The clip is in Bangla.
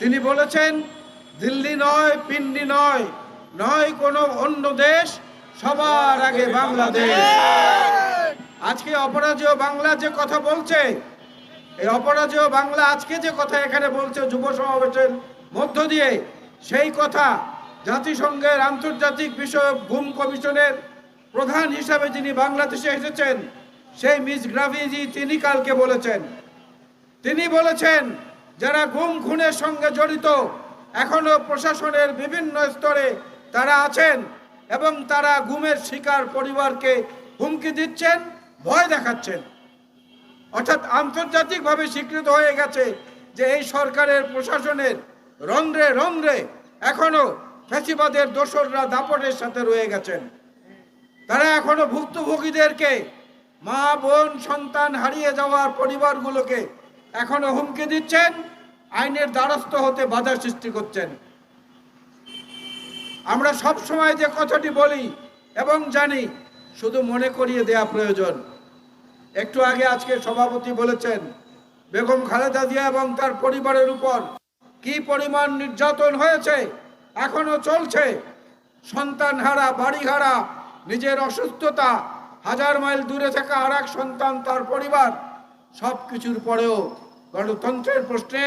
তিনি বলেছেন, দিল্লি নয়, পিন্ডি নয় নয় কোনো অন্য দেশ, সবার আগে বাংলাদেশ। আজকে অপরাজেয় বাংলা যে কথা বলছে, এই অপরাজেয় বাংলা আজকে যে কথা এখানে বলছে, যুব সমাবেশের মধ্য দিয়ে, সেই কথা জাতিসংঘের আন্তর্জাতিক বিষয়ক ঘুম কমিশনের প্রধান হিসাবে যিনি বাংলাদেশে এসেছেন, সেই মিস গ্রাভিজি তিনি কালকে বলেছেন। তিনি বলেছেন যারা গুম খুনের সঙ্গে জড়িত, এখনও প্রশাসনের বিভিন্ন স্তরে তারা আছেন এবং তারা গুমের শিকার পরিবারকে হুমকি দিচ্ছেন, ভয় দেখাচ্ছেন। অর্থাৎ আন্তর্জাতিকভাবে স্বীকৃত হয়ে গেছে যে এই সরকারের প্রশাসনের রন্ধ্রে রন্ধ্রে এখনও ফ্যাসিবাদের দোসররা দাপটের সাথে রয়ে গেছেন। তারা এখনও ভুক্তভোগীদেরকে মা, বোন, সন্তান হারিয়ে যাওয়ার পরিবারগুলোকে এখনও হুমকি দিচ্ছেন, আইনের দ্বারস্থ হতে বাধা সৃষ্টি করছেন। আমরা সব সময় যে কথাটি বলি এবং জানি, শুধু মনে করিয়ে দেয়া প্রয়োজন। একটু আগে আজকে সভাপতি বলেছেন, বেগম খালেদা জিয়া এবং তার পরিবারের উপর কি পরিমাণ নির্যাতন হয়েছে, এখনও চলছে। সন্তান হারা বাড়ি হারা নিজের অসুস্থতা, হাজার মাইল দূরে থাকা আর সন্তান, তার পরিবার সব কিছুর পরেও গণতন্ত্রের প্রশ্নে